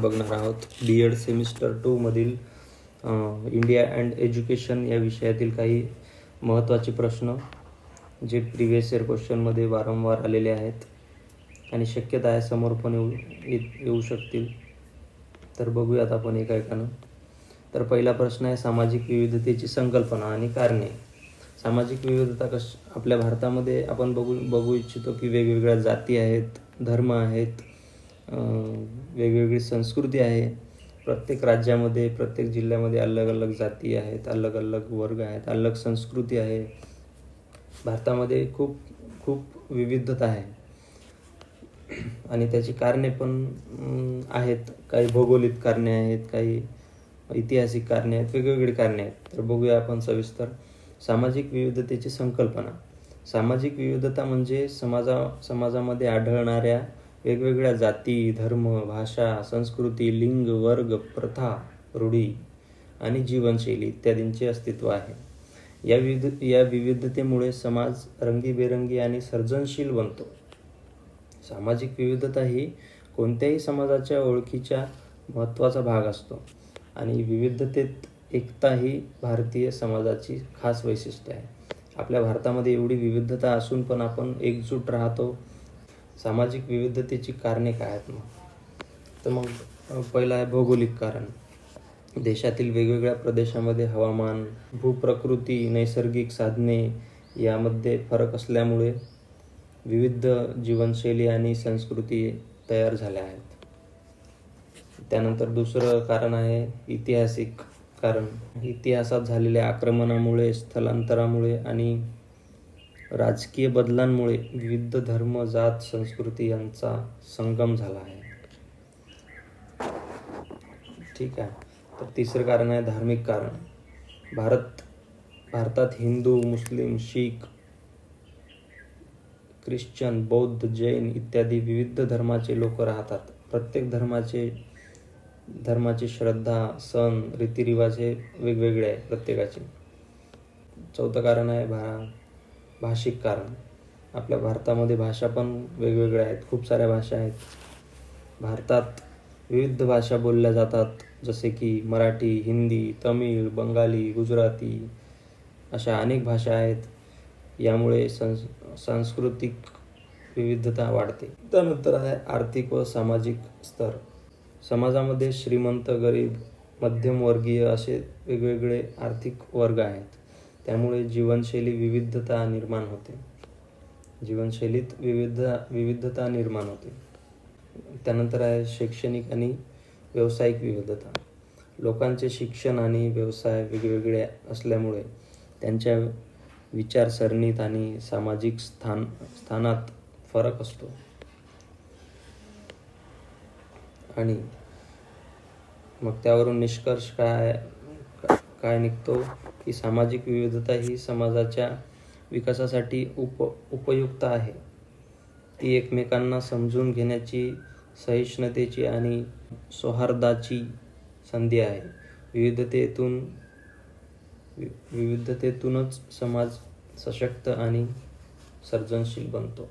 बघणार आहोत. B Ed semester टूमधील इंडिया अँड एज्युकेशन या विषयातील काही महत्त्वाचे प्रश्न जे प्रिव्हियस इयर क्वेश्चनमध्ये वारंवार आलेले आहेत. आणि शक्यता आहे समोर पण येऊ येऊ शकतील. तर बघूयात आपण एका एकानं तर पहिला प्रश्न आहे सामाजिक विविधतेची संकल्पना आणि कारणे. सामाजिक विविधता कश आपल्या भारतामध्ये आपण बघू बघू इच्छितो की वेगवेगळ्या जाती आहेत धर्म आहेत वेगवेगळी संस्कृती आहे. प्रत्येक राज्यामध्ये प्रत्येक जिल्ह्यामध्ये अलग अलग जाती आहेत अलग अलग वर्ग आहेत अलग संस्कृती आहे. भारतामध्ये खूप खूप विविधता आहे. आणि त्याची कारणे पण आहेत. काही भौगोलिक कारणे आहेत काही ऐतिहासिक कारणे आहेत वेगवेगळी कारणे आहेत. तर बघूया आपण सविस्तर. सामाजिक विविधतेची संकल्पना. सामाजिक विविधता म्हणजे समाजा समाजामध्ये आढळणाऱ्या वेगवेगळ्या जाती धर्म भाषा संस्कृती लिंग वर्ग प्रथा रूढी आणि जीवनशैली इत्यादींचे अस्तित्व आहे. या विविध या विविधतेमुळे समाज रंगीबेरंगी आणि सर्जनशील बनतो. सामाजिक विविधता ही कोणत्याही समाजाच्या ओळखीच्या महत्त्वाचा भाग असतो आणि विविधतेत एकता ही भारतीय समाजाची खास वैशिष्ट्य आहे. आपल्या भारतामध्ये एवढी विविधता असून पण आपण एकजूट राहतो सामाजिक विविधतेची कारणे काय आहेत मग? तर मग पहिलं आहे भौगोलिक कारण. देशातील वेगवेगळ्या प्रदेशामध्ये हवामान भूप्रकृती नैसर्गिक साधने यामध्ये फरक असल्यामुळे विविध जीवनशैली आणि संस्कृती तयार झाल्या आहेत. त्यानंतर दुसरं कारण आहे ऐतिहासिक कारण. इतिहासात झालेल्या आक्रमणामुळे स्थलांतरामुळे आणि राजकीय बदलांमुळे विविध धर्म जात संस्कृती यांचा संगम झाला आहे. ठीक आहे. तर तिसरं कारण आहे धार्मिक कारण. भारत भारतात हिंदू मुस्लिम शीख ख्रिश्चन बौद्ध जैन इत्यादी विविध धर्माचे लोक राहतात. प्रत्येक धर्माचे धर्माची श्रद्धा सण रीतिरिवाज हे वेगवेगळे आहे प्रत्येकाचे. चौथं कारण आहे भा भाषिक कारण. आपल्या भारतामध्ये भाषा पण वेगवेगळ्या आहेत खूप साऱ्या भाषा आहेत. भारतात विविध भाषा बोलल्या जातात जसे की मराठी हिंदी तमिळ बंगाली गुजराती अशा अनेक भाषा आहेत. यामुळे संस सांस्कृतिक विविधता वाढते. त्यानंतर आहे आर्थिक व सामाजिक स्तर. समाजामध्ये श्रीमंत गरीब मध्यमवर्गीय असे वेगवेगळे आर्थिक वर्ग आहेत. त्यामुळे जीवनशैली विविधता निर्माण होते. जीवनशैलीत विविध विविधता निर्माण होते. त्यानंतर आहे शैक्षणिक आणि व्यावसायिक विविधता. लोकांचे शिक्षण आणि व्यवसाय वेगवेगळे असल्यामुळे त्यांच्या विचारसरणीत आणि सामाजिक स्थान स्थानात फरक असतो. आणि मग त्यावरून निष्कर्ष काय काय निघतो? की सामाजिक विविधता ही समाजाच्या विकासासाठी उप उपयुक्त आहे. ती एकमेकांना समजून घेण्याची सहिष्णुतेची आणि सौहार्दाची संधी आहे. विविधतेतून वि- विविधतेतूनच समाज सशक्त आणि सर्जनशील बनतो.